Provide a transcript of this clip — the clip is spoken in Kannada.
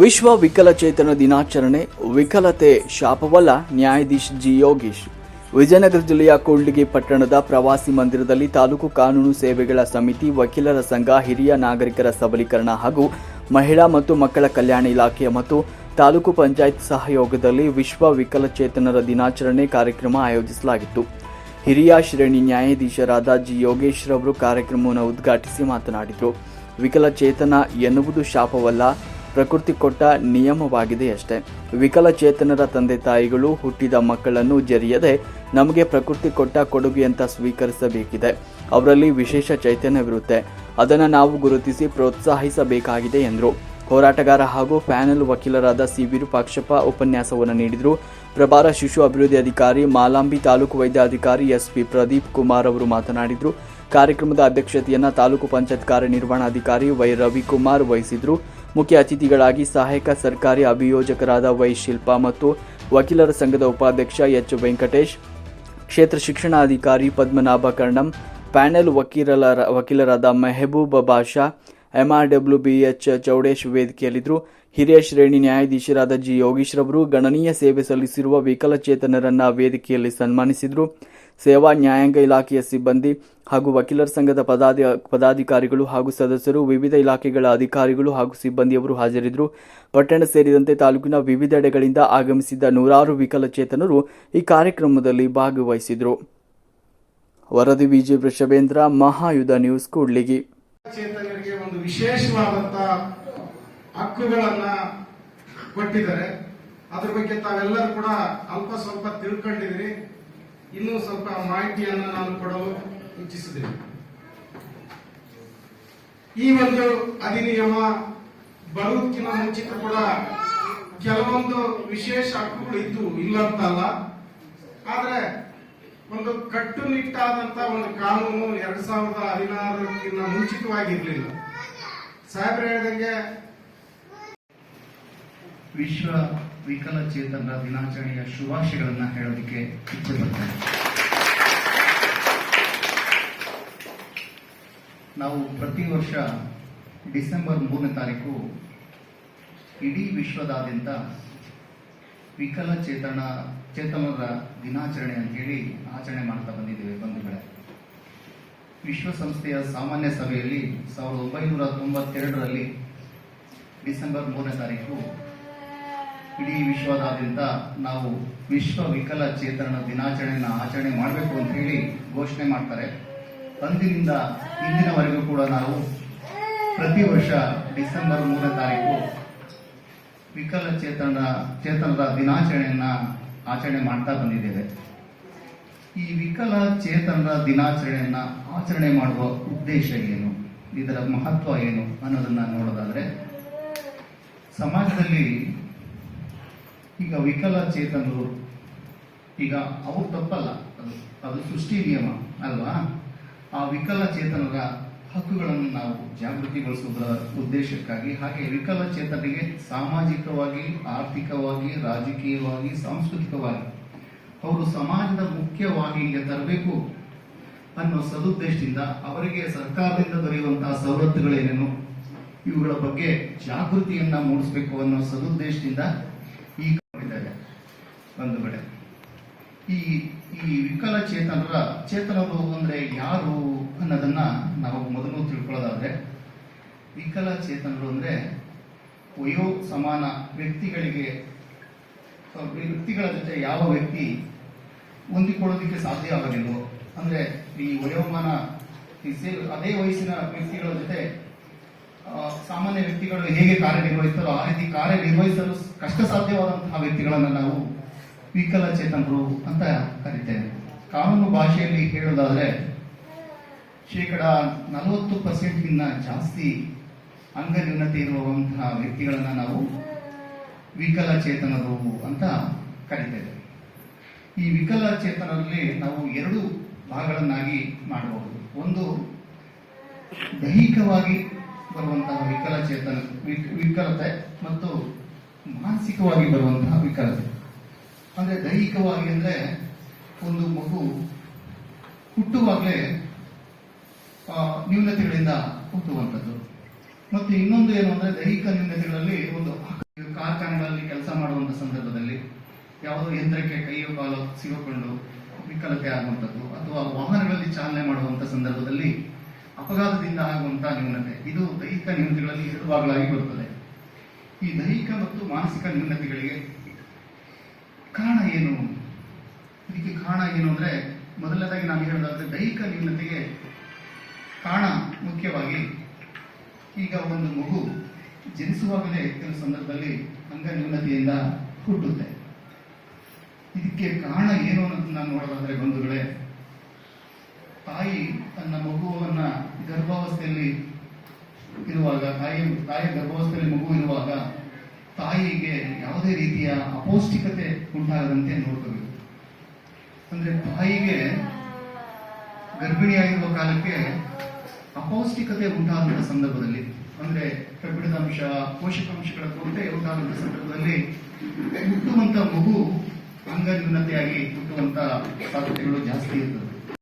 ವಿಶ್ವ ವಿಕಲಚೇತನ ದಿನಾಚರಣೆ, ವಿಕಲತೆ ಶಾಪವಲ್ಲ, ನ್ಯಾಯಾಧೀಶ್ ಜಿ ಯೋಗೀಶ್. ವಿಜಯನಗರ ಜಿಲ್ಲೆಯ ಕೂಡ್ಲಿಗಿ ಪಟ್ಟಣದ ಪ್ರವಾಸಿ ಮಂದಿರದಲ್ಲಿ ತಾಲೂಕು ಕಾನೂನು ಸೇವೆಗಳ ಸಮಿತಿ ವಕೀಲರ ಸಂಘ, ಹಿರಿಯ ನಾಗರಿಕರ ಸಬಲೀಕರಣ ಹಾಗೂ ಮಹಿಳಾ ಮತ್ತು ಮಕ್ಕಳ ಕಲ್ಯಾಣ ಇಲಾಖೆ ಮತ್ತು ತಾಲೂಕು ಪಂಚಾಯತ್ ಸಹಯೋಗದಲ್ಲಿ ವಿಶ್ವ ವಿಕಲಚೇತನರ ದಿನಾಚರಣೆ ಕಾರ್ಯಕ್ರಮ ಆಯೋಜಿಸಲಾಗಿತ್ತು. ಹಿರಿಯ ಶ್ರೇಣಿ ನ್ಯಾಯಾಧೀಶರಾದ ಜಿ ಯೋಗೇಶ್ ರವರು ಕಾರ್ಯಕ್ರಮವನ್ನು ಉದ್ಘಾಟಿಸಿ ಮಾತನಾಡಿದರು. ವಿಕಲಚೇತನ ಎನ್ನುವುದು ಶಾಪವಲ್ಲ ಪ್ರಕೃತಿ ಕೊಟ್ಟ ನಿಯಮವಾಗಿದೆ ಅಷ್ಟೇ. ವಿಕಲಚೇತನರ ತಂದೆ ತಾಯಿಗಳು ಹುಟ್ಟಿದ ಮಕ್ಕಳನ್ನು ಜರಿಯದೆ ನಮಗೆ ಪ್ರಕೃತಿ ಕೊಟ್ಟ ಕೊಡುಗೆ ಅಂತ ಸ್ವೀಕರಿಸಬೇಕಿದೆ. ಅವರಲ್ಲಿ ವಿಶೇಷ ಚೈತನ್ಯವಿರುತ್ತೆ. ಅದನ್ನು ನಾವು ಗುರುತಿಸಿ ಪ್ರೋತ್ಸಾಹಿಸಬೇಕಾಗಿದೆ ಎಂದರು. ಹೋರಾಟಗಾರ ಹಾಗೂ ಪ್ಯಾನೆಲ್ ವಕೀಲರಾದ ಸಿ. ವಿರೂಪಾಕ್ಷಪ್ಪ ಉಪನ್ಯಾಸವನ್ನು ನೀಡಿದರು. ಪ್ರಭಾರ ಶಿಶು ಅಭಿವೃದ್ಧಿ ಅಧಿಕಾರಿ, ಮಾಲಾಂಬಿ ತಾಲೂಕು ವೈದ್ಯಾಧಿಕಾರಿ ಎಸ್. ಪಿ. ಪ್ರದೀಪ್ ಕುಮಾರ್ ಅವರು ಮಾತನಾಡಿದರು. ಕಾರ್ಯಕ್ರಮದ ಅಧ್ಯಕ್ಷತೆಯನ್ನು ತಾಲೂಕು ಪಂಚಾಯತ್ ಕಾರ್ಯನಿರ್ವಹಣಾಧಿಕಾರಿ ವೈ. ರವಿಕುಮಾರ್ ವಹಿಸಿದ್ರು. ಮುಖ್ಯ ಅತಿಥಿಗಳಾಗಿ ಸಹಾಯಕ ಸರ್ಕಾರಿ ಅಭಿಯೋಜಕರಾದ ವೈ ಶಿಲ್ಪಾ ಮತ್ತು ವಕೀಲರ ಸಂಘದ ಉಪಾಧ್ಯಕ್ಷ ಎಚ್ ವೆಂಕಟೇಶ್, ಕ್ಷೇತ್ರ ಶಿಕ್ಷಣಾಧಿಕಾರಿ ಪದ್ಮನಾಭ ಕರ್ಣಂ ಪ್ಯಾನೆಲ್ ವಕೀಲರ ವಕೀಲರಾದ ಮೆಹಬೂಬ್ ಬಾಷಾ, ಎಂಆರ್ಡಬ್ಲ್ಯೂ ಬಿಎಚ್ ಚೌಡೇಶ್ ವೇದಿಕೆಯಲ್ಲಿದ್ದರು. ಹಿರಿಯ ಶ್ರೇಣಿ ನ್ಯಾಯಾಧೀಶರಾದ ಜಿ ಯೋಗೀಶ್ರವರು ಗಣನೀಯ ಸೇವೆ ಸಲ್ಲಿಸಿರುವ ವಿಕಲಚೇತನರನ್ನ ವೇದಿಕೆಯಲ್ಲಿ ಸನ್ಮಾನಿಸಿದರು. ಸೇವಾ ನ್ಯಾಯಾಂಗ ಇಲಾಖೆಯ ಸಿಬ್ಬಂದಿ ಹಾಗೂ ವಕೀಲರ ಸಂಘದ ಪದಾಧಿ ಪದಾಧಿಕಾರಿಗಳು ಹಾಗೂ ಸದಸ್ಯರು, ವಿವಿಧ ಇಲಾಖೆಗಳ ಅಧಿಕಾರಿಗಳು ಹಾಗೂ ಸಿಬ್ಬಂದಿಯವರು ಹಾಜರಿದ್ದರು. ಪಟ್ಟಣ ಸೇರಿದಂತೆ ತಾಲೂಕಿನ ವಿವಿಧೆಡೆಗಳಿಂದ ಆಗಮಿಸಿದ್ದ ನೂರಾರು ವಿಕಲಚೇತನರು ಈ ಕಾರ್ಯಕ್ರಮದಲ್ಲಿ ಭಾಗವಹಿಸಿದರು. ವರದಿ ವಿಜಿ ವೃಷಭೇಂದ್ರ, ಮಹಾಯುಧ ನ್ಯೂಸ್, ಕೂಡ್ಲಿಗಿ. ಚೇತನರಿಗೆ ಒಂದು ವಿಶೇಷವಾದಂತಹ ಹಕ್ಕುಗಳನ್ನ ಕೊಟ್ಟಿದ್ದಾರೆ. ಅದ್ರ ಬಗ್ಗೆ ತಾವೆಲ್ಲರೂ ಕೂಡ ಅಲ್ಪ ಸ್ವಲ್ಪ ತಿಳ್ಕೊಂಡಿದ್ದೀರಿ. ಇನ್ನೂ ಸ್ವಲ್ಪ ಮಾಹಿತಿಯನ್ನ ನಾನು ಕೊಡಲು ಇಚ್ಛಿಸಿದ್ದೇನೆ ಈ ಒಂದು ಅಧಿನಿಯಮ ಬರುವುದಕ್ಕಿಂತ ಮುಂಚಿತ ಕೂಡ ಕೆಲವೊಂದು ವಿಶೇಷ ಹಕ್ಕುಗಳು ಇದ್ದು ಇಲ್ಲ ಅಂತಲ್ಲ. ಆದ್ರೆ ಒಂದು ಕಟ್ಟುನಿಟ್ಟಾದಂತ ಒಂದು ಕಾನೂನು ಎರಡ್ ಸಾವಿರದ ಹದಿನಾರಕ್ಕಿಂತ ಮುಂಚಿತವಾಗಿರ್ಲಿಲ್ಲ. ಸಾಹೇಬ್ರು ಹೇಳಿದಂಗೆ ವಿಶ್ವ ವಿಕಲಚೇತನರ ದಿನಾಚರಣೆಯ ಶುಭಾಶಯಗಳನ್ನ ಹೇಳೋದಕ್ಕೆ ಇಚ್ಛೆ ಪಡ್ತೇನೆ ನಾವು ಪ್ರತಿ ವರ್ಷ ಡಿಸೆಂಬರ್ ಮೂರನೇ ತಾರೀಕು ಇಡೀ ವಿಶ್ವದಾದ್ಯಂತ ವಿಕಲಚೇತನ, ಚೇತನರ ದಿನಾಚರಣೆ ಅಂತೇಳಿ ಆಚರಣೆ ಮಾಡ್ತಾ ಬಂದಿದ್ದೇವೆ ಬಂಧುಗಳೇ. ವಿಶ್ವಸಂಸ್ಥೆಯ ಸಾಮಾನ್ಯ ಸಭೆಯಲ್ಲಿ ಸಾವಿರದ ಒಂಬೈನೂರ ತೊಂಬತ್ತೆರಡರಲ್ಲಿ ಡಿಸೆಂಬರ್ ಮೂರನೇ ತಾರೀಕು ಇಡೀ ವಿಶ್ವದಾದ್ಯಂತ ನಾವು ವಿಶ್ವ ವಿಕಲಚೇತನ ದಿನಾಚರಣೆಯನ್ನು ಆಚರಣೆ ಮಾಡಬೇಕು ಅಂತ ಹೇಳಿ ಘೋಷಣೆ ಮಾಡ್ತಾರೆ. ಅಂದಿನಿಂದ ಇಂದಿನವರೆಗೂ ಕೂಡ ನಾವು ಪ್ರತಿ ವರ್ಷ ಡಿಸೆಂಬರ್ ಮೂರನೇ ತಾರೀಕು ವಿಕಲಚೇತನ ಚೇತನರ ದಿನಾಚರಣೆಯನ್ನ ಆಚರಣೆ ಮಾಡ್ತಾ ಬಂದಿದ್ದೇವೆ. ಈ ವಿಕಲಚೇತನರ ದಿನಾಚರಣೆಯನ್ನ ಆಚರಣೆ ಮಾಡುವ ಉದ್ದೇಶ ಏನು? ಇದರ ಮಹತ್ವ ಏನು ಅನ್ನೋದನ್ನ ನೋಡೋದಾದ್ರೆ, ಸಮಾಜದಲ್ಲಿ ಈಗ ವಿಕಲಚೇತನರು ಈಗ ಅವ್ರು ತಪ್ಪಲ್ಲ, ಅದು ಅದು ಸೃಷ್ಟಿ ನಿಯಮ ಅಲ್ವಾ? ಆ ವಿಕಲಚೇತನರ ಹಕ್ಕುಗಳನ್ನು ನಾವು ಜಾಗೃತಿಗೊಳಿಸುವುದರ ಉದ್ದೇಶಕ್ಕಾಗಿ, ಹಾಗೆ ವಿಕಲಚೇತನರಿಗೆ ಸಾಮಾಜಿಕವಾಗಿ, ಆರ್ಥಿಕವಾಗಿ, ರಾಜಕೀಯವಾಗಿ, ಸಾಂಸ್ಕೃತಿಕವಾಗಿ ಅವರು ಸಮಾಜದ ಮುಖ್ಯವಾಹಿನಿಗೆ ತರಬೇಕು ಅನ್ನೋ ಸದುದ್ದೇಶದಿಂದ ಅವರಿಗೆ ಸರ್ಕಾರದಿಂದ ದೊರೆಯುವಂತಹ ಸವಲತ್ತುಗಳೇನೇನು, ಇವುಗಳ ಬಗ್ಗೆ ಜಾಗೃತಿಯನ್ನ ಮೂಡಿಸಬೇಕು ಅನ್ನೋ ಸದುದ್ದೇಶದಿಂದ ಒಂದು ಕಡೆ ಈ ಈ ವಿಕಲಚೇತನರ ಚೇತನರು ಅಂದ್ರೆ ಯಾರು ಅನ್ನೋದನ್ನ ನಾವು ಮೊದಲು ತಿಳ್ಕೊಳ್ಳೋದಾದ್ರೆ ವಿಕಲಚೇತನರು ಅಂದ್ರೆ ವಯೋ ಸಮಾನ ವ್ಯಕ್ತಿಗಳಿಗೆ ವ್ಯಕ್ತಿಗಳ ಜೊತೆ ಯಾವ ವ್ಯಕ್ತಿ ಹೊಂದಿಕೊಳ್ಳೋದಕ್ಕೆ ಆಗಲಿಲ್ಲ ಅಂದ್ರೆ ಈ ವಯೋಮಾನ ಅದೇ ವಯಸ್ಸಿನ ವ್ಯಕ್ತಿಗಳ ಜೊತೆ ಸಾಮಾನ್ಯ ವ್ಯಕ್ತಿಗಳು ಹೇಗೆ ಕಾರ್ಯನಿರ್ವಹಿಸ್ತಾರೋ, ಆ ರೀತಿ ಕಾರ್ಯನಿರ್ವಹಿಸಲು ಕಷ್ಟ ಸಾಧ್ಯವಾದಂತಹ ವ್ಯಕ್ತಿಗಳನ್ನ ನಾವು ವಿಕಲಚೇತನರು ಅಂತ ಕರಿತೇವೆ ಕಾನೂನು ಭಾಷೆಯಲ್ಲಿ ಹೇಳೋದಾದರೆ ಶೇಕಡ ನಲವತ್ತು ಪರ್ಸೆಂಟ್ಗಿಂತ ಜಾಸ್ತಿ ಅಂಗನ್ಯೂನತೆ ಇರುವಂತಹ ವ್ಯಕ್ತಿಗಳನ್ನು ನಾವು ವಿಕಲಚೇತನರು ಅಂತ ಕರಿತೇವೆ. ಈ ವಿಕಲಚೇತನರಲ್ಲಿ ನಾವು ಎರಡು ಭಾಗಗಳನ್ನಾಗಿ ಮಾಡಬಹುದು. ಒಂದು, ದೈಹಿಕವಾಗಿ ಬರುವಂತಹ ವಿಕಲಚೇತನ, ವಿಕ್- ವಿಕಲತೆ ಮತ್ತು ಮಾನಸಿಕವಾಗಿ ಬರುವಂತಹ ವಿಕಲತೆ. ಅಂದ್ರೆ ದೈಹಿಕವಾಗಿ ಅಂದ್ರೆ ಒಂದು ಮಗು ಹುಟ್ಟುವಾಗಲೇ ನ್ಯೂನತೆಗಳಿಂದ ಹುಟ್ಟುವಂಥದ್ದು. ಮತ್ತು ಇನ್ನೊಂದು ಏನು ಅಂದ್ರೆ ದೈಹಿಕ ನ್ಯೂನತೆಗಳಲ್ಲಿ ಒಂದು ಕಾರ್ಖಾನೆಗಳಲ್ಲಿ ಕೆಲಸ ಮಾಡುವಂತ ಸಂದರ್ಭದಲ್ಲಿ ಯಾವುದೋ ಯಂತ್ರಕ್ಕೆ ಕೈಯೋ ಕಾಲು ಸಿಗೋಕೊಂಡು ವಿಕಲತೆ ಆಗುವಂಥದ್ದು, ಅಥವಾ ವಾಹನಗಳಲ್ಲಿ ಚಾಲನೆ ಮಾಡುವಂತ ಸಂದರ್ಭದಲ್ಲಿ ಅಪಘಾತದಿಂದ ಆಗುವಂತ ನ್ಯೂನತೆ, ಇದು ದೈಹಿಕ ನ್ಯೂನತೆಗಳಲ್ಲಿ ಎರಡು ಭಾಗಗಳಾಗಿ ಬರುತ್ತದೆ. ಈ ದೈಹಿಕ ಮತ್ತು ಮಾನಸಿಕ ನ್ಯೂನತೆಗಳಿಗೆ ಕಾರಣ ಏನು? ಇದಕ್ಕೆ ಕಾರಣ ಏನು ಅಂದ್ರೆ, ಮೊದಲನೇದಾಗಿ ನಾನು ಹೇಳೋದಾದ್ರೆ, ದೈಹಿಕ ನ್ಯೂನತೆಗೆ ಕಾರಣ ಮುಖ್ಯವಾಗಿ ಈಗ ಒಂದು ಮಗು ಜನಿಸುವಾಗಲೇ ಕೆಲವು ಸಂದರ್ಭದಲ್ಲಿ ಅಂಗ ನ್ಯೂನತೆಯಿಂದ ಹುಟ್ಟುತ್ತೆ. ಇದಕ್ಕೆ ಕಾರಣ ಏನು ಅನ್ನೋದನ್ನ ನೋಡೋದಾದ್ರೆ, ಬಂಧುಗಳೇ, ತಾಯಿ ತನ್ನ ಮಗುವನ್ನ ಗರ್ಭಾವಸ್ಥೆಯಲ್ಲಿ ಇರುವಾಗ, ತಾಯಿ ತಾಯಿ ಗರ್ಭಾವಸ್ಥೆಯಲ್ಲಿ ಮಗು ತಾಯಿಗೆ ಯಾವುದೇ ರೀತಿಯ ಅಪೌಷ್ಟಿಕತೆ ಉಂಟಾಗದಂತೆ ನೋಡ್ಕೋಬೇಕು. ಅಂದ್ರೆ ತಾಯಿಗೆ ಗರ್ಭಿಣಿಯಾಗಿರುವ ಕಾಲಕ್ಕೆ ಅಪೌಷ್ಟಿಕತೆ ಉಂಟಾದಂತಹ ಸಂದರ್ಭದಲ್ಲಿ, ಅಂದ್ರೆ ಕಬ್ಬಿಣದ ಅಂಶ ಪೋಷಕಾಂಶಗಳ ಕೊರತೆ ಉಂಟಾದಂತಹ ಸಂದರ್ಭದಲ್ಲಿ ಹುಟ್ಟುವಂತ ಮಗು ಅಂಗನ್ಯೂನತೆಯಾಗಿ ಹುಟ್ಟುವಂತ ಸಾಧ್ಯತೆಗಳು ಜಾಸ್ತಿ ಇರ್ತದೆ